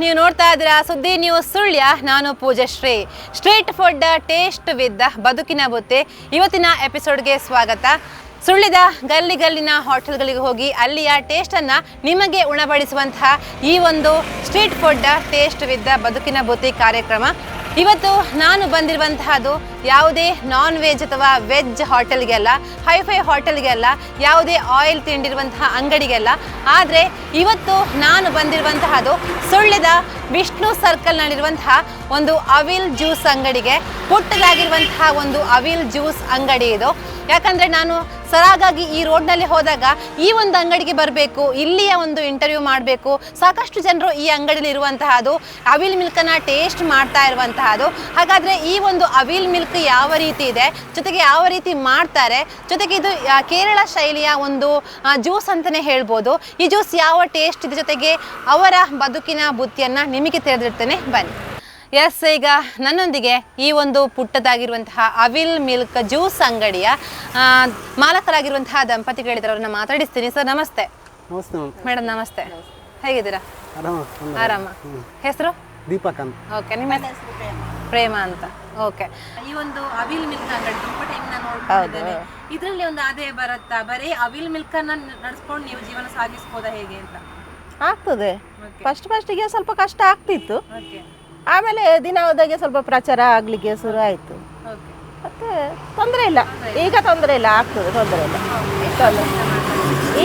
ನೀವು ನೋಡ್ತಾ ಇದ್ದೀರಾ? ಸುದ್ದಿ ನ್ಯೂಸ್ ಸುಳ್ಯ, ನಾನು Poojashree street food taste with ಬದುಕಿನ ಬುತ್ತಿ. ಇವತ್ತಿನ ಎಪಿಸೋಡ್ಗೆ ಸ್ವಾಗತ. ಸುಳ್ಳಿದ ಗಲ್ಲಿ ಗಲ್ಲಿನ ಹೋಟೆಲ್ಗಳಿಗೆ ಹೋಗಿ ಅಲ್ಲಿಯ ಟೇಸ್ಟನ್ನು ನಿಮಗೆ ಉಣಬಡಿಸುವಂತಹ ಈ ಒಂದು ಸ್ಟ್ರೀಟ್ ಫುಡ್ ಟೇಸ್ಟ್ ವಿದ್ ಬದುಕಿನ ಬುತ್ತಿ ಕಾರ್ಯಕ್ರಮ. ಇವತ್ತು ನಾನು ಬಂದಿರುವಂತಹದ್ದು ಯಾವುದೇ ನಾನ್ ವೆಜ್ ಅಥವಾ ವೆಜ್ ಹಾಟೆಲ್ಗೆಲ್ಲ ಹೈಫೈ ಹಾಟೆಲ್ಗೆಲ್ಲ ಯಾವುದೇ ಆಯಿಲ್ ತಿಂಡಿರುವಂತಹ ಅಂಗಡಿಗೆಲ್ಲ ಆದರೆ ಇವತ್ತು ನಾನು ಬಂದಿರುವಂತಹದ್ದು ಸುಳ್ಳಿದ ವಿಷ್ಣು ಸರ್ಕಲ್ನಲ್ಲಿರುವಂತಹ ಒಂದು ಅವಿಲ್ ಜ್ಯೂಸ್ ಅಂಗಡಿಗೆ ಪುಟ್ಟದಾಗಿರುವಂತಹ ಒಂದು ಅವಿಲ್ ಜ್ಯೂಸ್ ಅಂಗಡಿ ಇದು. ಯಾಕಂದರೆ ನಾನು ಸರಾಗಾಗಿ ಈ ರೋಡ್ನಲ್ಲಿ ಹೋದಾಗ ಈ ಒಂದು ಅಂಗಡಿಗೆ ಬರಬೇಕು, ಇಲ್ಲಿಯ ಒಂದು ಇಂಟರ್ವ್ಯೂ ಮಾಡಬೇಕು. ಸಾಕಷ್ಟು ಜನರು ಈ ಅಂಗಡಿಯಲ್ಲಿ ಇರುವಂತಹದ್ದು ಅವಿಲ್ ಮಿಲ್ಕನ್ನು ಟೇಸ್ಟ್ ಮಾಡ್ತಾ ಇರುವಂತಹದ್ದು ಹಾಗಾದರೆ ಈ ಒಂದು ಅವಿಲ್ ಮಿಲ್ಕ್ ಯಾವ ರೀತಿ ಇದೆ? ಜೊತೆಗೆ ಯಾವ ರೀತಿ ಮಾಡ್ತಾರೆ? ಜೊತೆಗೆ ಇದು ಕೇರಳ ಶೈಲಿಯ ಒಂದು ಜ್ಯೂಸ್ ಅಂತಲೇ ಹೇಳ್ಬೋದು. ಈ ಜ್ಯೂಸ್ ಯಾವ ಟೇಸ್ಟ್ ಇದೆ? ಜೊತೆಗೆ ಅವರ ಬದುಕಿನ ಬುತ್ತಿಯನ್ನು ನಿಮಗೆ ತೆರೆದಿರ್ತೇನೆ ಬನ್ನಿ. ಎಸ್ ಈಗ ನನ್ನೊಂದಿಗೆ ಈ ಒಂದು ಪುಟ್ಟದಾಗಿರುವಂತಹ ಅವಿಲ್ ಮಿಲ್ಕ್ ಜ್ಯೂಸ್ ಅಂಗಡಿಯ ಮಾಲಕರಾಗಿರುವಂತಹ ದಂಪತಿಗಳಿದ್ದಾರೆ. ಅವ್ರನ್ನ ಮಾತಾಡಿಸ್ತೀನಿ. ಸರ್ ನಮಸ್ತೆ. ಮೇಡಮ್ ನಮಸ್ತೆ. ಹೇಗಿದ್ದೀರಾ? ಆರಾಮ ಹೆಸರು? ದೀಪಕ್ ಅಂತ. ಓಕೆ ನಿಮ್ಮ ಹೆಸರು ಪ್ರೇಮ. ಅಂತ. ಓಕೆ ಈ ಒಂದು ಅವಿಲ್ ಮಿಲ್ಕ್ ಅಂಗಡಿ ತುಂಬಾ ಟೈಮ್ ನಾನು ಇದ್ದೇನೆ. ಇದರಲ್ಲಿ ಒಂದು ಆದಾಯ ಬರುತ್ತಾ? ಬರೀ ಅವಿಲ್ ಮಿಲ್ಕ್ ಅನ್ನ ನಡೆಸ್ಕೊಂಡು ನೀವು ಜೀವನ ಸಾಗಿಸ್ಬೋದಾ ಹೇಗೆ ಅಂತ? ಆಗ್ತದೆ. ಫಸ್ಟ್ ಫಸ್ಟಿಗೆ ಸ್ವಲ್ಪ ಕಷ್ಟ ಆಗ್ತಿತ್ತು. ಓಕೆ ಆಮೇಲೆ ದಿನ ಹೋದಾಗೆ ಸ್ವಲ್ಪ ಪ್ರಚಾರ ಆಗ್ಲಿಕ್ಕೆ ಶುರು ಆಯ್ತು. ಓಕೆ ಮತ್ತೆ ತೊಂದರೆ ಇಲ್ಲ. ಈಗ ತೊಂದರೆ ಇಲ್ಲ ಆಗ್ತದೆ ತೊಂದರೆ ಇಲ್ಲ. ತೊಂದ್ರೆ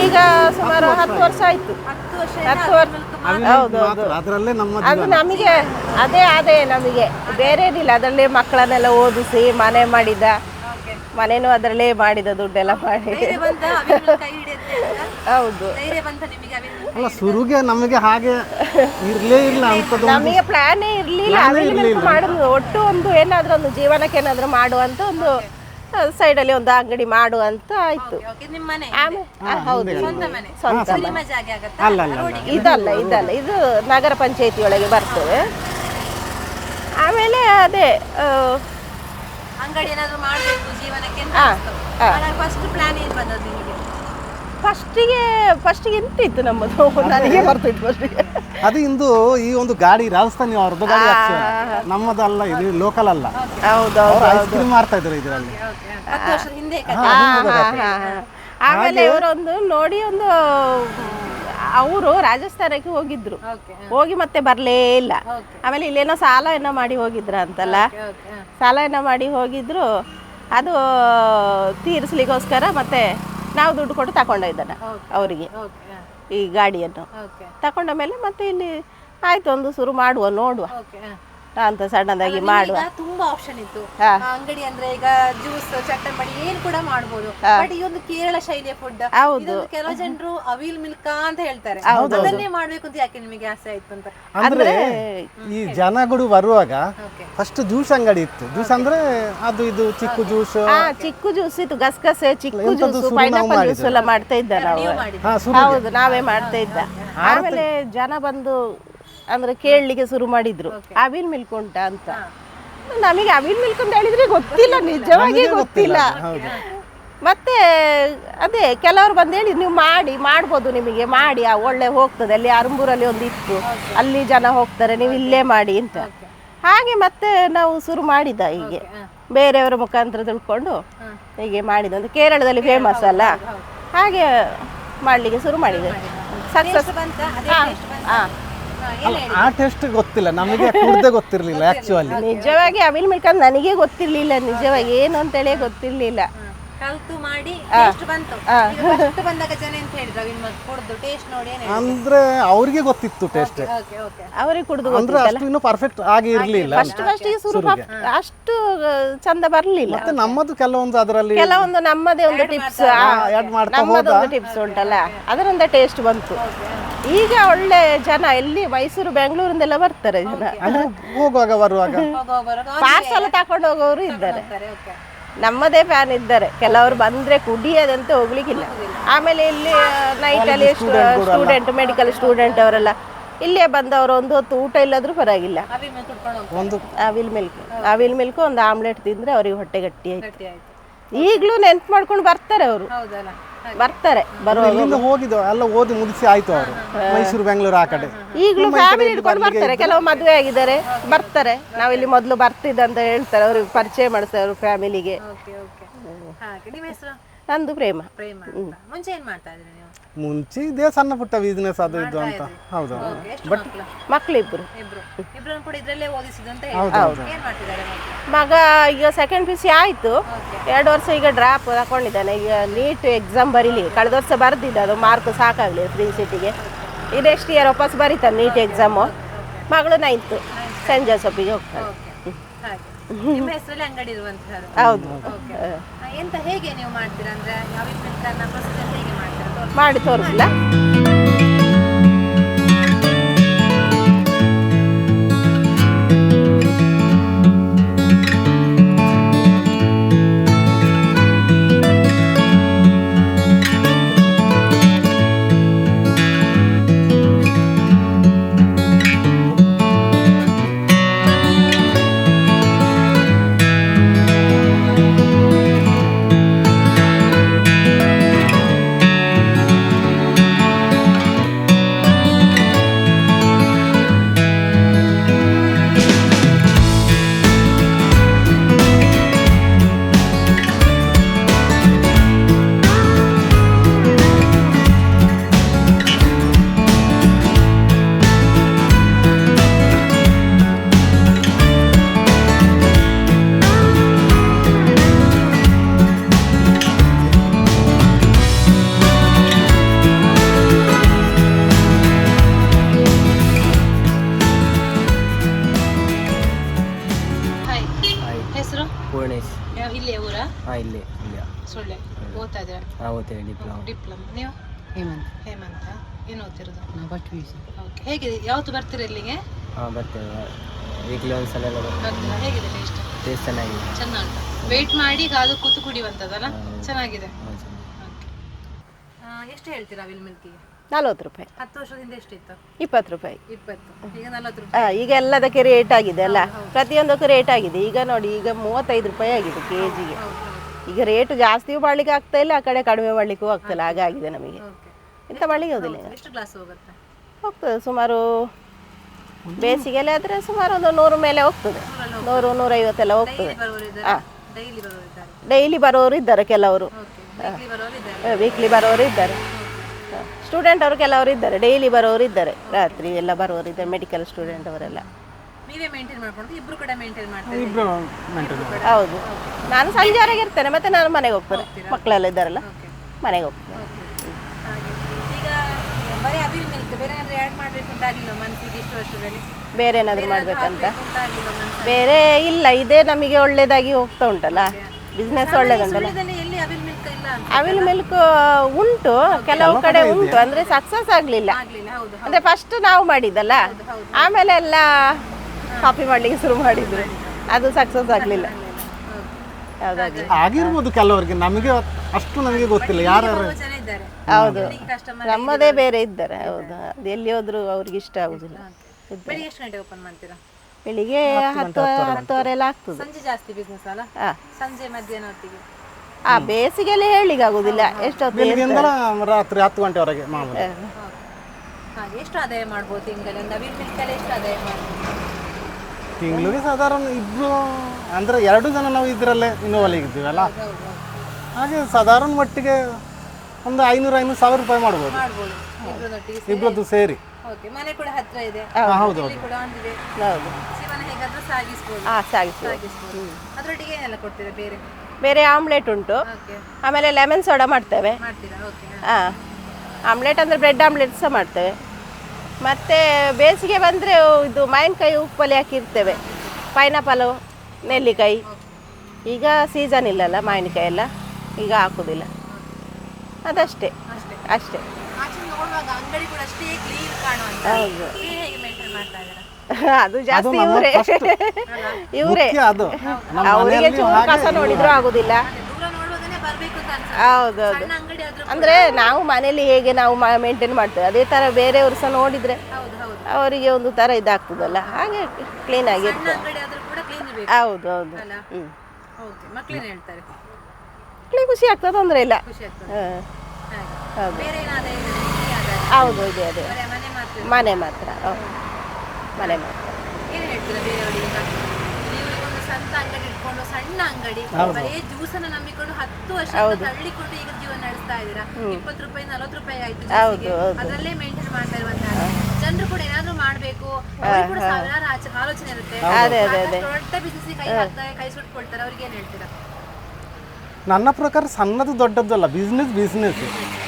ಈಗ ಸುಮಾರು ಹತ್ತು ವರ್ಷ ಆಯ್ತು. ಹತ್ತು ವರ್ಷ ಹೌದು ಅದರಲ್ಲೇ ನಮ್ಮ ಅದು ನಮಗೆ ಅದೇ ಅದೇ ನಮಗೆ. ಬೇರೆದಿಲ್ಲ ಅದರಲ್ಲೇ ಮಕ್ಕಳನ್ನೆಲ್ಲ ಓದಿಸಿ ಮನೆ ಮಾಡಿದ. ಮನೆನೂ ಅದರಲ್ಲೇ ಮಾಡಿದ ದುಡ್ಡೆಲ್ಲ ಮಾಡಿ. ಹೌದು. ಅಲ್ಲ ಶುರುಗೆ ನಮಗೆ ಹಾಗೆ ಇರಲೇ ಇಲ್ಲ ನಮಗೆ ಪ್ಲಾನೇ ಇರಲಿಲ್ಲ. ಅವಿಲ್ ಮಾಡೋದು ಒಟ್ಟು ಒಂದು ಏನಾದ್ರೂ ಒಂದು ಜೀವನಕ್ಕೆ ಏನಾದ್ರೂ ಮಾಡುವಂತ ಒಂದು ಸೈಡಲ್ಲಿ ಒಂದು ಅಂಗಡಿ ಮಾಡು ಅಂತ ಆಯ್ತು. ಓಕೆ ನಿಮ್ಮ ಮನೆ. ಆ, ಹೌದು. ಸ್ವಂತ. ಇದಲ್ಲ ಇದಲ್ಲ. ಇದು ನಗರ ಪಂಚಾಯತಿ ಒಳಗೆ ಬರ್ತದೆ. ಆಮೇಲೆ ಅದೇ ಅಂಗಡಿ ಏನಾದ್ರು ಮಾಡಬೇಕು ಜೀವನಕ್ಕೆ. ಫಸ್ಟ್ ಪ್ಲಾನ್ ಏನ್ ಬಂದದ್ದು ಫಸ್ಟಿಗೆ ಫಸ್ಟಿಗೆ ಎಂತ ಇತ್ತು ನಮ್ಮದು ನನಗೆ ಬರ್ತಿತ್ತು ಫಸ್ಟಿಗೆ. ಅದು ಇಂದು ಈ ಒಂದು ಗಾಡಿ ರಾಜಸ್ಥಾನಿ ಅವ್ರದ್ದು ಗಾಡಿ ನಮ್ಮದು ಅಲ್ಲ ಇದು ಲೋಕಲ್ ಅಲ್ಲ. ಹೌದು ಅವ್ರು ಐಸ್ ಕ್ರೀಮ್ ಮಾಡ್ತಾ ಇದ್ರು ಇದರಲ್ಲಿ. ಹತ್ತು ವರ್ಷದ ಹಿಂದೆ ಆಮೇಲೆ ಇವರೊಂದು ನೋಡಿ ಒಂದು ಅವರು ರಾಜಸ್ಥಾನಕ್ಕೆ ಹೋಗಿದ್ರು. ಹೋಗಿ ಮತ್ತೆ ಬರಲೇ ಇಲ್ಲ. ಆಮೇಲೆ ಇಲ್ಲೇನೋ ಸಾಲ ಏನೋ ಮಾಡಿ ಹೋಗಿದ್ರ ಅಂತಲ್ಲ. ಸಾಲ ಏನೋ ಮಾಡಿ ಹೋಗಿದ್ರು. ಅದು ತೀರಿಸ್ಲಿಕ್ಕೋಸ್ಕರ ಮತ್ತೆ ನಾವು ದುಡ್ಡು ಕೊಟ್ಟು ತಗೊಂಡಿದ್ದಾನೆ ಅವರಿಗೆ ಈ ಗಾಡಿಯನ್ನು. ತಗೊಂಡ ಮೇಲೆ ಮತ್ತೆ ಇಲ್ಲಿ ಆಯ್ತು ಒಂದು ಶುರು ಮಾಡುವ ನೋಡುವ. ಅಂತ ಸಣ್ಣದಾಗಿ ಮಾಡುವ. ತುಂಬಾ ಆಪ್ಷನ್ ಇತ್ತು. ಆ, ಅಂಗಡಿ ಅಂದ್ರೆ ಈಗ ಜ್ಯೂಸ್ ಚಟ್ಟಂಬಡಿ ಏನ್ ಕೂಡ ಮಾಡಬಹುದು ಬಟ್ ಈ ಒಂದು ಕೇರಳ ಶೈಲಿಯ ಫುಡ್ ಹೌದು. ಕೆಲವು ಜನರು ಅವಿಲ್ ಮಿಲ್ಕ ಅಂತ ಹೇಳ್ತಾರೆ. ಅದನ್ನೇ ಮಾಡ್ಬೇಕು ಅಂತ ಯಾಕೆ ನಿಮಗೆ ಆಸೆ ಆಯ್ತು ಅಂತ? ಅಂದ್ರೆ ಈ ಜನಗಳು ಬರುವಾಗ ಫಸ್ಟ್ ಜ್ಯೂಸ್ ಅಂಗಡಿ ಇತ್ತು. ಜ್ಯೂಸ್ ಅಂದ್ರೆ ಅದು ಇದು ಚಿಕ್ಕು ಜ್ಯೂಸ್ ಚಿಕ್ಕು ಜ್ಯೂಸ್ ಇತ್ತು. ಗಸಗಸೆ ಚಿಕ್ಕು ಜ್ಯೂಸ್ ಪೈನಾಪಲ್ ಜ್ಯೂಸ್. ಎಲ್ಲ ಮಾಡ್ತಾ ಇದ್ದ ನಾವು ಹೌದು ನಾವೇ ಮಾಡ್ತಾ ಇದ್ದ. ಆಮೇಲೆ ಜನ ಬಂದು ಅಂದ್ರೆ ಕೇಳಲಿಕ್ಕೆ ಶುರು ಮಾಡಿದ್ರು. ಅವಿನ್ ಮಿಲ್ಕ್ ಉಂಟ ಅಂತ ನಮಗೆ ಅವಿನ್ ಮಿಲ್ಕ್ ಅಂತ ಹೇಳಿದ್ರೆ ಗೊತ್ತಿಲ್ಲ ನಿಜವಾಗಿ ಗೊತ್ತಿಲ್ಲ. ಮತ್ತೆ ಅದೇ ಕೆಲವರು ಬಂದು ಹೇಳಿ ನೀವು ಮಾಡಿ ಮಾಡ್ಬೋದು ನಿಮಗೆ ಮಾಡಿ ಆ ಒಳ್ಳೆ ಹೋಗ್ತದೆ ಅಲ್ಲಿ ಅರಂಬೂರಲ್ಲಿ ಒಂದು ಇತ್ತು. ಅಲ್ಲಿ ಜನ ಹೋಗ್ತಾರೆ ನೀವು ಇಲ್ಲೇ ಮಾಡಿ ಅಂತ. ಹಾಗೆ ಮತ್ತೆ ನಾವು ಶುರು ಮಾಡಿದ ಹೀಗೆ. ಬೇರೆಯವರ ಮುಖಾಂತರ ತಿಳ್ಕೊಂಡು ಹೀಗೆ ಮಾಡಿದ ಒಂದು ಕೇರಳದಲ್ಲಿ ಫೇಮಸ್ ಅಲ್ಲ. ಹಾಗೆ ಮಾಡಲಿಕ್ಕೆ ಶುರು ಮಾಡಿದೆ. ಸಕ್ಸಸ್ ಹಾಂ. ಆ ಟೆಸ್ಟ್ ಗೊತ್ತಿಲ್ಲ ನಮಗೆ ಕುಡ್ದೆ ಗೊತ್ತಿರಲಿಲ್ಲ ಆಕ್ಚುಲಿ ನಿಜವಾಗಿ ಅವಿಲ್ ಮಿಲ್ಕ್ ಅಂತ ನನಗೆ ಗೊತ್ತಿರಲಿಲ್ಲ ನಿಜವಾಗಿ ಏನು ಅಂತೇಳಿ ಗೊತ್ತಿರಲಿಲ್ಲ. ಕಲ್ತು ಮಾಡಿ ಟೇಸ್ಟ್ ಬಂತು. ಫಸ್ಟ್ ಬಂದಾಗ ಜನ ಅಂತ ಹೇಳಿದ್ರು ಅವಿಲ್ ಮಿಲ್ಕ್ ಕುಡ್ದು ಟೇಸ್ಟ್ ನೋಡಿ ಏನ್ ಅಂದ್ರೆ ಅವ್ರಿಗೆ ಗೊತ್ತಿತ್ತು ಟೇಸ್ಟ್ ಓಕೆ ಓಕೆ ಅವರಿಗೆ ಕುಡಿದು ಅಂದ್ರೆ ಅಷ್ಟು ಇನ್ನು ಪರ್ಫೆಕ್ಟ್ ಆಗಿ ಇರಲಿಲ್ಲ. ಫಸ್ಟ್ ಫಸ್ಟಿಗೆ ಶುರು ಪಾಪ್- ಅಷ್ಟು ಚಂದ ಬರಲಿಲ್ಲ. ಮತ್ತೆ ನಮ್ಮದು ಕೆಲವೊಂದು ಅದರಲ್ಲಿ ಕೆಲವೊಂದು ನಮ್ಮದೇ ಒಂದು ಟಿಪ್ಸ್ ಆಡ್ ಮಾಡ್ತಾ ನಮ್ಮದೊಂದು ಟಿಪ್ಸ್ ಉಂಟಲ್ಲ ಅದರಿಂದ ಟೇಸ್ಟ್ ಬಂತು. ಈಗ ಒಳ್ಳೆ ಜನ ಎಲ್ಲಿ ಮೈಸೂರು ಬೆಂಗಳೂರಿಂದೆಲ್ಲ ಬರ್ತಾರೆ ಜನ. ಅಂದ್ರೆ ಹೋಗುವಾಗ ಬರುವಾಗ? ಪಾರ್ಸಲ್ ತಕೊಂಡು ಹೋಗೋರು ಇದ್ದಾರೆ. ನಮ್ಮದೇ ಫ್ಯಾನ್ ಇದ್ದಾರೆ. ಕೆಲವರು ಬಂದ್ರೆ ಕುಡಿಯೋದಂತ ಹೋಗ್ಲಿಕ್ಕಿಲ್ಲ. ಆಮೇಲೆ ಇಲ್ಲಿ ನೈಟ್ ಅಲ್ಲಿ ಸ್ಟೂಡೆಂಟ್ ಮೆಡಿಕಲ್ ಸ್ಟೂಡೆಂಟ್ ಅವರೆಲ್ಲ ಇಲ್ಲೇ ಬಂದವರು ಒಂದು ಹೊತ್ತು ಊಟ ಇಲ್ಲದ್ರೂ ಪರವಾಗಿಲ್ಲ. ಅವಿಲ್ ಮಿಲ್ಕ್ ಒಂದು ಅವಿಲ್ ಮಿಲ್ಕ್ ಅವಿಲ್ ಮಿಲ್ಕ್ ಒಂದು ಆಮ್ಲೆಟ್ ತಿಂದ್ರೆ ಅವ್ರಿಗೆ ಹೊಟ್ಟೆ ಗಟ್ಟಿ ಆಯ್ತು. ಈಗಲೂ ನೆನ್ಪು ಮಾಡ್ಕೊಂಡು ಬರ್ತಾರೆ ಅವರು. ಬರ್ತಾರೆ ಬರುವಾಗ. ಇಲ್ಲಿಂದ ಹೋಗಿದ್ದು ಎಲ್ಲ ಓದಿ ಮುಗಿಸಿ ಆಯ್ತು ಅವರು. ಮೈಸೂರು ಬೆಂಗಳೂರು ಆ ಕಡೆ. ಈಗಲೂ ಫ್ಯಾಮಿಲಿ ಹಿಡ್ಕೊಂಡು ಬರ್ತಾರೆ. ಕೆಲವು ಮದುವೆ ಆಗಿದ್ದಾರೆ ಬರ್ತಾರೆ. ಇಲ್ಲಿ ಮೊದಲು ಬರ್ತಿದ್ದ ಅಂತ ಹೇಳ್ತಾರೆ. ಅವ್ರಿಗೆ ಪರಿಚಯ ಮಾಡ್ತಾರೆ ಅವ್ರ ಫ್ಯಾಮಿಲಿಗೆ ಓಕೆ ಓಕೆ ಹಾಗೆ ನಿಮ್ಮ ಹೆಸರು? ನಂದು ಪ್ರೇಮ. ಪ್ರೇಮ ಅಂತ. ಮುಂಚೆ ಏನ್ ಮಾಡ್ತಾ ಇದ್ರಿ ನೀವು? ಮುಂಚೆ ಇದೇ ಸಣ್ಣ ಪುಟ್ಟ ಬಿಸ್ನೆಸ್ ಅದು ಇದು ಅಂತ. ಹೌದು. ಬಟ್ ಮಕ್ಕಳು? ಇಬ್ರು. ಹೌದು ಮಗ ಈಗ ಸೆಕೆಂಡ್ ಪಿ ಸಿ ಆಯಿತು ಎರಡು ವರ್ಷ ಈಗ ಡ್ರಾಪ್ ತಕೊಂಡಿದ್ದಾನೆ. ಈಗ ನೀಟ್ ಎಕ್ಸಾಮ್ ಬರೀಲಿ. ಕಳೆದ ವರ್ಷ ಬರ್ದಿದ್ದ ಅದು ಮಾರ್ಕ್ ಸಾಕಾಗಲಿ ಫ್ರೀ ಸಿಟಿಗೆ ಈ ನೆಕ್ಸ್ಟ್ ಇಯರ್ ವಾಪಸ್ ಬರೀತಾನೆ ನೀಟ್ ಎಕ್ಸಾಮು ಮಗಳು ನೈನ್ತು ಸೆಂಟ್ ಜೋಸಫಿಗೆ ಹೋಗ್ತಾನೆ ನಿಮ್ಮ ಹೆಸರಲ್ಲಿ ಅಂಗಡಿ ಇರುವಂತಹದ್ದು. ಹೌದು. ಎಂತ ಹೇಗೆ ನೀವು ಮಾಡ್ತೀರಾ ಅಂದ್ರೆ ಯಾವ ಮಿಲ್ಕನ್ನ ಪ್ರೊಸೀಜರ್ ಹೇಗೆ ಮಾಡ್ತೀರಾ? മാടിത്തോർക്കില്ല ಹೇಗಿದೆ? ಯಾವತ್ತು ಬರ್ತೀರಾ ಇಲ್ಲಿಗೆ? ಹಾಂ ಬರ್ತೇವೆ. ವೀಕ್ಲಿ ಒಂದ್ಸಲ ಎಲ್ಲ ಬರ್ತೀರಾ? ಹೇಗಿದೆ ಟೇಸ್ಟ್ ಟೇಸ್ಟ್ ಚೆನ್ನಾಗಿದೆ. ಚೆನ್ನಾಗಿ ವೆಯ್ಟ್ ಮಾಡಿ ಕಾದು ಕೂತು ಕುಡಿಯುವಂಥದ್ದಲ್ಲ ಚೆನ್ನಾಗಿದೆ. ಹಾಂ ಆ, ಎಷ್ಟು ಹೇಳ್ತೀರಾ ವಿಲ್ ಮಿಲ್ಕಿಗೆ ನಲ್ವತ್ತು ರೂಪಾಯಿ. ಹತ್ತು ವರ್ಷದಿಂದ ಎಷ್ಟಿತ್ತು? ಇಪ್ಪತ್ತು ರೂಪಾಯಿ. ಇಪ್ಪತ್ತು. ಈಗ ನಲವತ್ತು ರೂಪಾಯಿ. ಆ, ಈಗ ಎಲ್ಲದಕ್ಕೆ ರೇಟ್ ಆಗಿದೆ ಅಲ್ಲ? ಪ್ರತಿಯೊಂದಕ್ಕೂ ರೇಟ್ ಆಗಿದೆ. ಈಗ ನೋಡಿ ಈಗ ಮೂವತ್ತೈದು ರೂಪಾಯಿ ಆಗಿದೆ ಕೆ ಜಿಗೆ ಈಗ ರೇಟ್ ಜಾಸ್ತಿ ಮಾಡ್ಲಿಕ್ಕೆ ಆಗ್ತಾ ಇಲ್ಲ ಆ ಕಡೆ ಕಡಿಮೆ ಮಾಡ್ಲಿಕ್ಕೂ ಆಗ್ತಿಲ್ಲ. ಹಾಗಾಗಿದೆ ನಮಗೆ. ಓಕೆ ಎಂತ ಮಾಡ್ಲಿಕ್ಕೆ ಹೋದಿಲ್ಲ. ಎಷ್ಟು ಗ್ಲಾಸ್ ಹೋಗುತ್ತೆ? ಹೋಗ್ತದೆ. ಸುಮಾರು ಬೇಸಿಗೆಲೆ ಆದರೆ ಸುಮಾರು ಒಂದು ನೂರು ಮೇಲೆ ಹೋಗ್ತದೆ. ನೂರು ನೂರೈವತ್ತೆಲ್ಲ ಹೋಗ್ತದೆ. ಬರೋರು ಡೈಲಿ ಬರೋರು ಇದ್ದಾರೆ ಡೈಲಿ ಬರೋರು ಇದ್ದಾರೆ ಕೆಲವರು ವೀಕ್ಲಿ ಬರೋರು ಇದ್ದಾರೆ. ವೀಕ್ಲಿ ಬರೋರು ಇದ್ದಾರೆ ಸ್ಟೂಡೆಂಟ್ ಅವರು ಕೆಲವರು ಇದ್ದಾರೆ. ಡೈಲಿ ಬರೋರು ಇದ್ದಾರೆ. ರಾತ್ರಿ ಎಲ್ಲ ಬರೋರು ಇದ್ದಾರೆ ಮೆಡಿಕಲ್ ಸ್ಟೂಡೆಂಟ್ ಅವರೆಲ್ಲ. ಹೌದು. ನಾನು ಸಂಜೆವರೆಗೆ ಇರ್ತೇನೆ. ಮತ್ತೆ ನಾನು ಮನೆಗೆ ಹೋಗ್ತೇನೆ. ಮಕ್ಕಳೆಲ್ಲ ಇದ್ದಾರಲ್ಲ. ಮನೆಗೆ ಹೋಗ್ತೇನೆ. ಬರೀ ಏನಾದ್ರು ಆ್ಯಡ್ ಮಾಡಬೇಕು ಅಂತ ಆಗಿಲ್ಲ ಮನಸ್ಸಿಗೆ ಇಷ್ಟು ವರ್ಷದಲ್ಲಿ? ಬೇರೆ ಏನಾದರೂ ಮಾಡ್ಬೇಕಂತ? ಅಂತ ಬೇರೆ ಇಲ್ಲ ಇದೇ ನಮಗೆ ಒಳ್ಳೇದಾಗಿ ಹೋಗ್ತಾ ಉಂಟಲ್ಲ? ಬಿಸ್ನೆಸ್ ಒಳ್ಳೇದುಂಟಲ್ಲ? ಅವಿಲ್ ಮಿಲ್ಕ್ ಇಲ್ಲ ಅವಿಲ್ ಮಿಲ್ಕ್ ಉಂಟು. ಕೆಲವು ಕಡೆ ಉಂಟು. ಅಂದ್ರೆ ಸಕ್ಸಸ್ ಆಗಲಿಲ್ಲ. ಆಗ್ಲಿಲ್ಲ ಹೌದು ಅಂದ್ರೆ ಫಸ್ಟ್ ನಾವು ಮಾಡಿದ್ದಲ್ಲ? ಆಮೇಲೆ ಎಲ್ಲ ಕಾಫಿ ಮಾಡ್ಲಿಕ್ಕೆ ಶುರು ಮಾಡಿದ್ರು. ಅದು ಸಕ್ಸಸ್ ಆಗಲಿಲ್ಲ. ಆಗಿರ್ಬೋದು ಕೆಲವರಿಗೆ ನಮಗೆ ಅಷ್ಟು ನಮಗೆ ಗೊತ್ತಿಲ್ಲ. ಇದ್ದಾರೆ ಹೌದು. ಕಸ್ಟಮರ್ ನಮ್ಮದೇ ಬೇರೆ ಇದ್ದಾರೆ ಹೌದು. ಅದು ಎಲ್ಲಿ ಹೋದ್ರು ಅವ್ರಿಗೆ ಇಷ್ಟ ಆಗುದಿಲ್ಲ. ಬೆಳಿಗ್ಗೆ ಎಷ್ಟು ಗಂಟೆ ಓಪನ್ ಮಾಡ್ತೀರಾ? ಬೆಳಿಗ್ಗೆ ಹತ್ತು ಹತ್ತುವರೆ ಎಲ್ಲ ಆಗ್ತದೆ. ಸಂಜೆ ಜಾಸ್ತಿ ಬಿಸ್ನೆಸ್ ಅಲ್ಲ? ಹಾ. ಸಂಜೆ ಮಧ್ಯಾಹ್ನ ಹೊತ್ತಿಗೆ ಆ ಬೇಸಿಗೆಯಲ್ಲಿ ಹೇಳಿಕ್ಕೆ ಆಗುದಿಲ್ಲ. ಎಷ್ಟೊತ್ತು ಬೆಳಿಗ್ಗೆಯಿಂದ ರಾತ್ರಿ ಹತ್ತು ಗಂಟೆವರೆಗೆ ಮಾಮೂಲಿ. ಹಾಗೆ ಎಷ್ಟು ಆದಾಯ ಮಾಡ್ಬೋದು ತಿಂಗಳಿಂದ ಮಿಲ್ಕ್ ಎಷ್ಟು ಆದಾಯ ಮಾಡ್ಬೋದು? ತಿಂಗಳಿಗೆ ಸಾಧಾರಣ ಇಬ್ರು ಅಂದ್ರೆ ಎರಡು ಜನ ನಾವು ಇದರಲ್ಲೇ ಇನ್ನೋವಲ್ಲಿ ಇದ್ದೀವಲ್ಲ? ಹಾಗೆ ಸಾಧಾರಣ ಮಟ್ಟಿಗೆ ಒಂದು ಐನೂರು ಐನೂರು ಸಾವಿರ ರೂಪಾಯಿ ಮಾಡ್ಬೋದು. ಇಬ್ಬರದ್ದು ಸೇರಿ? ಓಕೆ ಮನೆ ಕೂಡ ಹತ್ರ ಇದೆ. ಹಾ, ಹೌದು ಇಲ್ಲಿ ಕೂಡ ಒಂದಿದೆ ಹೌದು. ಜೀವನ ಹೇಗಾದ್ರೂ ಸಾಗಿಸ್ಬೋದು. ಹಾಂ ಸಾಗಿಸಿ ಸಾಗಿಸ್ಬೋದು. ಅದರೊಟ್ಟಿಗೆ ಏನೆಲ್ಲ ಕೊಡ್ತೀರಾ ಬೇರೆ? ಬೇರೆ ಆಮ್ಲೆಟ್ ಉಂಟು. ಓಕೆ. ಆಮೇಲೆ ಲೆಮನ್ ಸೋಡಾ ಮಾಡ್ತೇವೆ. ಮಾಡ್ತೀರಾ? ಓಕೆ ಹಾಂ. ಆಮ್ಲೆಟ್ ಅಂದರೆ ಬ್ರೆಡ್ ಆಮ್ಲೆಟ್ ಸಹ ಮಾಡ್ತೇವೆ. ಮತ್ತು ಬೇಸಿಗೆ ಬಂದರೆ ಇದು ಮಾವಿನಕಾಯಿ ಉಪ್ಪಲ್ಲಿ ಹಾಕಿರ್ತೇವೆ. ಪೈನಾಪಲ್ ನೆಲ್ಲಿಕಾಯಿ. ಈಗ ಸೀಸನ್ ಇಲ್ಲಲ್ಲ ಮಾವಿನಕಾಯಿ ಎಲ್ಲ ಈಗ ಹಾಕೋದಿಲ್ಲ. ಅದಷ್ಟೇ. ಅಷ್ಟೇ. ಅಷ್ಟೇ. ಆಚೆ ನೋಡುವಾಗ ಅಂಗಡಿ ಕೂಡ ಅಷ್ಟೇ ಕ್ಲೀನ್ ಕಾಣುವಂತ. ಹೌದು. ನೀವು ಹೇಗೆ ಮೇಂಟೈನ್ ಮಾಡ್ತಾ ಅದು ಜಾಸ್ತಿ ಇವರೇ. ಇವರೇ. ಅದು. ಅವರಿಗೆ ಚೂರು ಕಸ ನೋಡಿದ್ರು ಆಗುದಿಲ್ಲ. ಹೌದೌದು ಅಂದ್ರೆ ನಾವು ಮನೇಲಿ ಹೇಗೆ ನಾವು ಮೇಂಟೈನ್ ಮಾಡ್ತೇವೆ? ಅದೇ ತರ ಬೇರೆಯವರು ಸಹ ನೋಡಿದ್ರೆ ಹೌದು ಹೌದು. ಅವರಿಗೆ ಒಂದು ತರ ಇದಾಗ್ತದಲ್ಲ. ಹಾಗೆ ಕ್ಲೀನ್ ಆಗಿರ್ತದೆ ಹೌದೌದು ಹ್ಮ್ ಕೂಡ ಕ್ಲೀನ್ ಇರಬೇಕು. ಹೌದು ಹೌದು. ಓಕೆ ಮಕ್ಳೇನು ಹೇಳ್ತಾರೆ? ಮಕ್ಕಳಿಗೆ ಖುಷಿ ಆಗ್ತದೆ ತೊಂದರೆ ಇಲ್ಲ. ಖುಷಿ ಆಗ್ತದೆ. ಹೌದು. ಬೇರೆ ಏನಾದ್ರೆ ಇಲ್ಲಿ ಹೌದು ಇದೆ ಅದೇ. ಮನೆ ಮಾತ್ರ ಮನೆ ಮಾತ್ರ ಹೌದು. ಮನೆ ಮಾತ್ರ. ಏನ್ ಹೇಳ್ತೀರಾ ಬೇರೆಯವರಿಗೆ ಈಗ ಒಂದು ಸ್ವಂತ ಅಂಗಡಿ ಇಟ್ಕೊಂಡು ಸಣ್ಣ ಅಂಗಡಿ ಬರೀ ಜ್ಯೂಸ್ ಅನ್ನ ನಂಬಿಕೊಂಡು ಹತ್ತು ವರ್ಷ ತಳ್ಳಿಕೊಂಡು ಈಗ ಜೀವನ ನಡೆಸ್ತಾ ಇದ್ದೀರಾ? ಇಪ್ಪತ್ತು ರೂಪಾಯಿ ನಲವತ್ತು ರೂಪಾಯಿ ಆಯ್ತು. ಅದ್ರಲ್ಲೇ ಮೇಂಟೈನ್ ಮಾಡ್ತಾ ಇರುವಂತಹ ಜನರು ಕೂಡ ಏನಾದ್ರು ಮಾಡ್ಬೇಕು. ಅವ್ರಿಗೆ ಕೂಡ ಸಾವಿರಾರು ಆಚೆ- ಆಲೋಚನೆ ಇರುತ್ತೆ. ಅದೇ ಅದೇ ಅದೇ. ದೊಡ್ಡ ಬಿಸಿನೆಸ್ ಕೈ ಹಾಕ್ತಾರೆ ಕೈ ಸುಟ್ಕೊಳ್ತಾರೆ. ಅವ್ರಿಗೆ ಏನ್ ಹೇಳ್ತೀರಾ? ನನ್ನ ಪ್ರಕಾರ ಸಣ್ಣದು ದೊಡ್ಡದಲ್ಲ ಬಿಸ್ನೆಸ್ ಬಿಸ್ನೆಸ್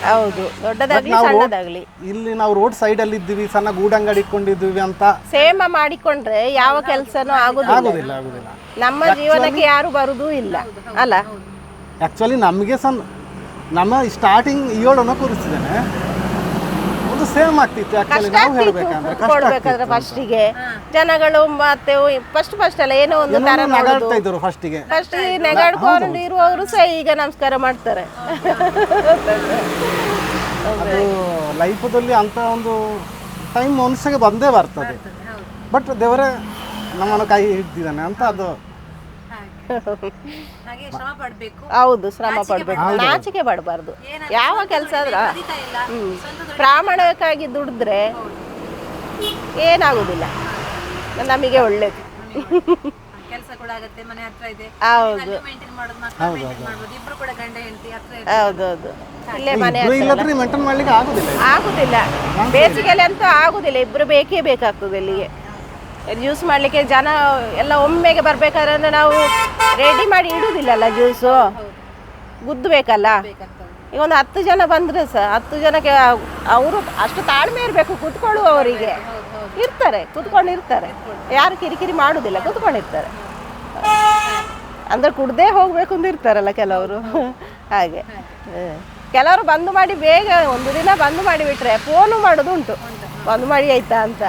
ಹೌದು ದೊಡ್ಡದಾಗ್ಲಿ ಸಣ್ಣದಾಗ್ಲಿ. ಇಲ್ಲಿ ನಾವು ರೋಡ್ ಸೈಡ್ ಅಲ್ಲಿ ಇದ್ದೀವಿ ಸಣ್ಣ ಗೂಡಂಗಡಿ ಇಟ್ಕೊಂಡಿದ್ದೀವಿ ಅಂತ. ಸೇಮ ಮಾಡಿಕೊಂಡ್ರೆ ಯಾವ ಕೆಲಸನೂ ಆಗೋದಿಲ್ಲ. ಆಗೋದಿಲ್ಲ ಆಗೋದಿಲ್ಲ. ನಮ್ಮ ಜೀವನಕ್ಕೆ ಯಾರು ಬರುದೂ ಇಲ್ಲ ಅಲ್ಲ? ಆ್ಯಕ್ಚುಲಿ ನಮಗೆ ಸಣ್ಣ ನಮ್ಮ ಸ್ಟಾರ್ಟಿಂಗ್ ಏಳನ್ನು ಕೂರಿಸಿದ್ದೇನೆ. ಒಂದು ಸೇಮ್ ಆಗ್ತಿತ್ತು ನಾವು ಹೇಳಬೇಕಂದ್ರೆ ಕಷ್ಟ ಕೊಡ್ಬೇಕಾದ್ರೆ ಆಗ್ತಿತ್ತು. ಫಸ್ಟಿಗೆ ಜನಗಳು ಮತ್ತೆ ಫಸ್ಟ್ ಫಸ್ಟ್ ಅಲ್ಲ ಏನೋ ಒಂದು ತರ ಏನೋ ನಗಾಡ್ತಾ ಇದ್ರು ಫಸ್ಟಿಗೆ ಫಸ್ಟ್ ನೆಗಾಡ್ಕೊಂಡು ಇರುವವರು ಸಹ ಈಗ ನಮಸ್ಕಾರ ಮಾಡ್ತಾರೆ. ಅದು ಲೈಫದಲ್ಲಿ ಅಂತ ಒಂದು ಟೈಮ್ ಮನುಷ್ಯಗೆ ಬಂದೇ ಬರ್ತದೆ. ಬಟ್ ದೇವರೇ ನಮ್ಮನ್ನು ಕೈ ಹಿಡ್ದಿದ್ದಾನೆ ಅಂತ ಅದು ಹೌದು ಶ್ರಮ ಪಡ್ಬೇಕು. ನಾಚಿಕೆ ಪಡಬಾರ್ದು. ಯಾವ ಕೆಲಸ ಆದ್ರ ಪ್ರಾಮಾಣಿಕವಾಗಿ ದುಡಿದ್ರೆ ಏನಾಗುದಿಲ್ಲ. ನಮಗೆ ಒಳ್ಳೇದು. ಕೆಲಸ ಕೂಡ ಆಗತ್ತೆ ಮನೆ ಹತ್ರ ಇದೆ. ಹೌದು. ಮೇಂಟೈನ್ ಮಾಡೋದು ಮಕ್ಕಳು ಮೇಂಟೈನ್ ಮಾಡ್ಬೋದು ಕೂಡ ಗಂಡ ಹೆಂಡತಿ ಹತ್ರ ಇರ್ತಾರೆ. ಹೌದೌದು ಇಲ್ಲೇ ಮನೆ ಆಗುದಿಲ್ಲ. ಬೇಸಿಗೆಯಲ್ಲಿ ಅಂತೂ ಆಗುದಿಲ್ಲ. ಇಬ್ರು ಬೇಕೇ ಬೇಕಾಗ್ತದೆ ಇಲ್ಲಿಗೆ. ಜ್ಯೂಸ್ ಮಾಡಲಿಕ್ಕೆ ಜನ ಎಲ್ಲ ಒಮ್ಮೆಗೆ ಬರಬೇಕಾದ್ರೆ ಅಂದರೆ ನಾವು ರೆಡಿ ಮಾಡಿ ಇಡೋದಿಲ್ಲಲ್ಲ ಜ್ಯೂಸು? ಗುದ್ದಬೇಕಲ್ಲ ಈಗ ಒಂದು ಹತ್ತು ಜನ ಬಂದರೆ ಸಹ ಹತ್ತು ಜನಕ್ಕೆ ಅವರು ಅಷ್ಟು ತಾಳ್ಮೆ ಇರಬೇಕು ಕುತ್ಕೊಳ್ಳುವವರಿಗೆ. ಇರ್ತಾರೆ ಕುತ್ಕೊಂಡು ಇರ್ತಾರೆ ಯಾರು ಕಿರಿಕಿರಿ ಮಾಡೋದಿಲ್ಲ ಕುತ್ಕೊಂಡಿರ್ತಾರೆ. ಅಂದರೆ ಕುಡ್ದೇ ಹೋಗಬೇಕು ಅಂತ ಇರ್ತಾರಲ್ಲ ಕೆಲವರು. ಹಾಗೆ. ಕೆಲವರು ಬಂದು ಮಾಡಿ ಬೇಗ ಒಂದು ದಿನ ಬಂದು ಮಾಡಿ ಬಿಟ್ರೆ ಫೋನು ಮಾಡೋದು ಉಂಟು ಬಂದು ಮಾಡಿ ಆಯ್ತಾ ಅಂತ.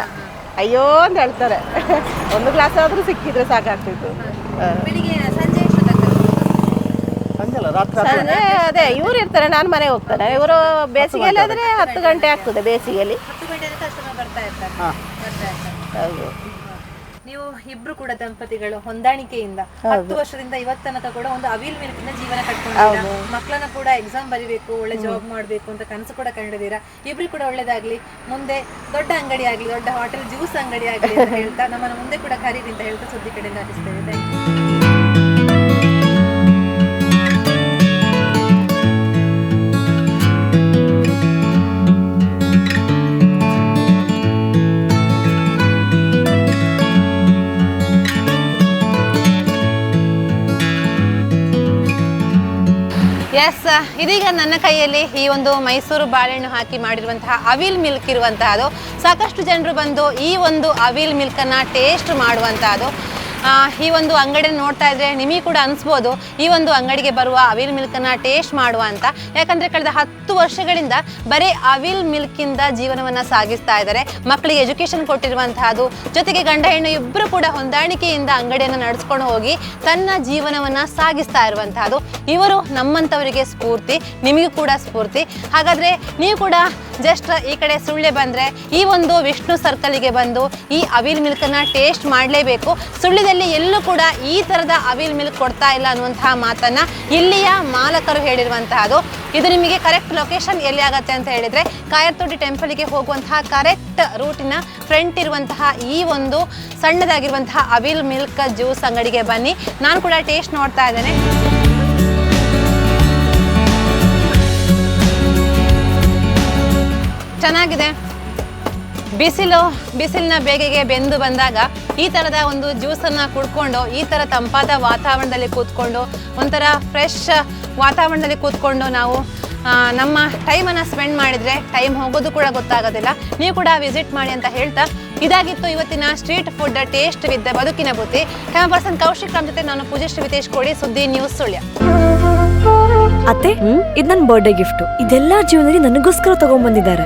ಅಯ್ಯೋ ಅಂತ ಹೇಳ್ತಾರೆ. ಒಂದು ಗ್ಲಾಸ್ ಆದ್ರೂ ಸಿಕ್ಕಿದ್ರೆ ಸಾಕಾಗ್ತಿತ್ತು. ಸಂಜೆ ಅದೇ ಇವ್ರು ಇರ್ತಾರೆ ನಾನು ಮನೆ ಹೋಗ್ತಾರೆ ಇವರು ಬೇಸಿಗೆಯಲ್ಲಿ ಆದರೆ ಹತ್ತು ಗಂಟೆ ಆಗ್ತದೆ ಬೇಸಿಗೆಯಲ್ಲಿ. ಹೌದು. ನೀವು ಇಬ್ರು ಕೂಡ ದಂಪತಿಗಳು ಹೊಂದಾಣಿಕೆಯಿಂದ ಹತ್ತು ವರ್ಷದಿಂದ ಇವತ್ತನ ತನಕ ಕೂಡ ಒಂದು ಅವಿಲ್ ಮಿಲ್ಕಿನ ಜೀವನ ಕಟ್ಕೊಂಡಿದ್ದೀರಾ? ಮಕ್ಕಳನ್ನ ಕೂಡ ಎಕ್ಸಾಮ್ ಬರಿಬೇಕು ಒಳ್ಳೆ ಜಾಬ್ ಮಾಡಬೇಕು ಅಂತ ಕನಸು ಕೂಡ ಕಂಡಿದ್ದೀರಾ? ಇಬ್ರು ಕೂಡ ಒಳ್ಳೇದಾಗ್ಲಿ. ಮುಂದೆ ದೊಡ್ಡ ಅಂಗಡಿ ಆಗ್ಲಿ ದೊಡ್ಡ ಹೋಟೆಲ್ ಜ್ಯೂಸ್ ಅಂಗಡಿ ಆಗ್ಲಿ ಅಂತ ಹೇಳ್ತಾ ನಮ್ಮನ್ನ ಮುಂದೆ ಕೂಡ ಕರೀರಿ ಅಂತ ಹೇಳ್ತಾ ಸುದ್ದಿ ಕಡೆಯಿಂದ ಹರಿಸ್ತೇವೆ ಎಸ್ ಇದೀಗ ನನ್ನ ಕೈಯಲ್ಲಿ ಈ ಒಂದು ಮೈಸೂರು ಬಾಳೆಹಣ್ಣು ಹಾಕಿ ಮಾಡಿರುವಂತಹ ಅವಿಲ್ ಮಿಲ್ಕ್ ಇರುವಂತಹದ್ದು ಸಾಕಷ್ಟು ಜನರು ಬಂದು ಈ ಒಂದು ಅವಿಲ್ ಮಿಲ್ಕನ್ನು ಟೇಸ್ಟ್ ಮಾಡುವಂತಹದ್ದು ಆ, ಈ ಒಂದು ಅಂಗಡಿಯನ್ನು ನೋಡ್ತಾ ಇದ್ರೆ ನಿಮಗೆ ಕೂಡ ಅನಿಸ್ಬೋದು, ಈ ಒಂದು ಅಂಗಡಿಗೆ ಬರುವ ಅವಿಲ್ ಮಿಲ್ಕನ್ನು ಟೇಸ್ಟ್ ಮಾಡುವ ಅಂತ. ಯಾಕಂದ್ರೆ ಕಳೆದ ಹತ್ತು ವರ್ಷಗಳಿಂದ ಬರೀ ಅವಿಲ್ ಮಿಲ್ಕಿಂದ ಜೀವನವನ್ನು ಸಾಗಿಸ್ತಾ ಇದ್ದಾರೆ. ಮಕ್ಕಳಿಗೆ ಎಜುಕೇಶನ್ ಕೊಟ್ಟಿರುವಂತಹದ್ದು ಜೊತೆಗೆ ಗಂಡ ಹೆಣ್ಣು ಇಬ್ಬರು ಕೂಡ ಹೊಂದಾಣಿಕೆಯಿಂದ ಅಂಗಡಿಯನ್ನು ನಡೆಸ್ಕೊಂಡು ಹೋಗಿ ತನ್ನ ಜೀವನವನ್ನು ಸಾಗಿಸ್ತಾ ಇರುವಂತಹದ್ದು ಇವರು ನಮ್ಮಂಥವರಿಗೆ ಸ್ಫೂರ್ತಿ, ನಿಮಗೂ ಕೂಡ ಸ್ಫೂರ್ತಿ. ಹಾಗಾದರೆ ನೀವು ಕೂಡ ಜಸ್ಟ್ ಈ ಕಡೆ ಸುಳ್ಳೆ ಬಂದರೆ ಈ ಒಂದು ವಿಷ್ಣು ಸರ್ಕಲಿಗೆ ಬಂದು ಈ ಅವಿಲ್ ಮಿಲ್ಕನ್ನು ಟೇಸ್ಟ್ ಮಾಡಲೇಬೇಕು. ಸುಳ್ಳ್ಯದಲ್ಲಿ ಎಲ್ಲೂ ಕೂಡ ಈ ತರದ ಅವಿಲ್ ಮಿಲ್ಕ್ ಕೊಡ್ತಾ ಇಲ್ಲ ಅನ್ನುವಂತಹ ಮಾತನ್ನ ಇಲ್ಲಿಯ ಮಾಲಕರು ಹೇಳಿರುವಂತಹದ್ದು ಇದು ನಿಮಗೆ ಕರೆಕ್ಟ್ ಲೊಕೇಶನ್ ಎಲ್ಲಿ ಆಗುತ್ತೆ ಅಂತ ಹೇಳಿದ್ರೆ ಕಾಯರ್ತೋಟಿ ಟೆಂಪಲ್ಗೆ ಹೋಗುವಂತಹ ಕರೆಕ್ಟ್ ರೂಟಿನ ಫ್ರಂಟ್ ಇರುವಂತಹ ಈ ಒಂದು ಸಣ್ಣದಾಗಿರುವಂತಹ ಅವಿಲ್ ಮಿಲ್ಕ್ ಜ್ಯೂಸ್ ಅಂಗಡಿಗೆ ಬನ್ನಿ. ನಾನು ಕೂಡ ಟೇಸ್ಟ್ ನೋಡ್ತಾ ಇದ್ದೇನೆ. ಚೆನ್ನಾಗಿದೆ. ಬಿಸಿಲು ಬಿಸಿಲಿನ ಬೇಗೆಗೆ ಬೆಂದು ಬಂದಾಗ ಈ ಥರದ ಒಂದು ಜ್ಯೂಸನ್ನು ಕುಡ್ಕೊಂಡು ಈ ಥರ ತಂಪಾದ ವಾತಾವರಣದಲ್ಲಿ ಕೂತ್ಕೊಂಡು ಒಂಥರ ಫ್ರೆಶ್ ವಾತಾವರಣದಲ್ಲಿ ಕೂತ್ಕೊಂಡು ನಾವು ನಮ್ಮ ಟೈಮನ್ನು ಸ್ಪೆಂಡ್ ಮಾಡಿದರೆ ಟೈಮ್ ಹೋಗೋದು ಕೂಡ ಗೊತ್ತಾಗೋದಿಲ್ಲ. ನೀವು ಕೂಡ ವಿಸಿಟ್ ಮಾಡಿ ಅಂತ ಹೇಳ್ತಾ ಇದಾಗಿತ್ತು ಇವತ್ತಿನ ಸ್ಟ್ರೀಟ್ ಫುಡ್ ಟೇಸ್ಟ್ ವಿದ್ದ ಬದುಕಿನ ಬುತ್ತಿ ಕ್ಯಾಮ್ ಪರ್ಸನ್ ಕೌಶಿಕ್ ರಾಮ್ ಜೊತೆ ನಾನು ಪೂಜಶ್ರೀ ವಿತೇಶ್ ಕೋಡಿ ಸುದ್ದಿ ನ್ಯೂಸ್ ಸುಳ್ಯ. ಅತ್ತೆ ಇದು ನನ್ನ ಬರ್ಡೇ ಗಿಫ್ಟ್ ಇದೆಲ್ಲ ಜೀವನದಲ್ಲಿ ನನಗೋಸ್ಕರ ತಗೊಂಡ್ಬಂದಿದ್ದಾರೆ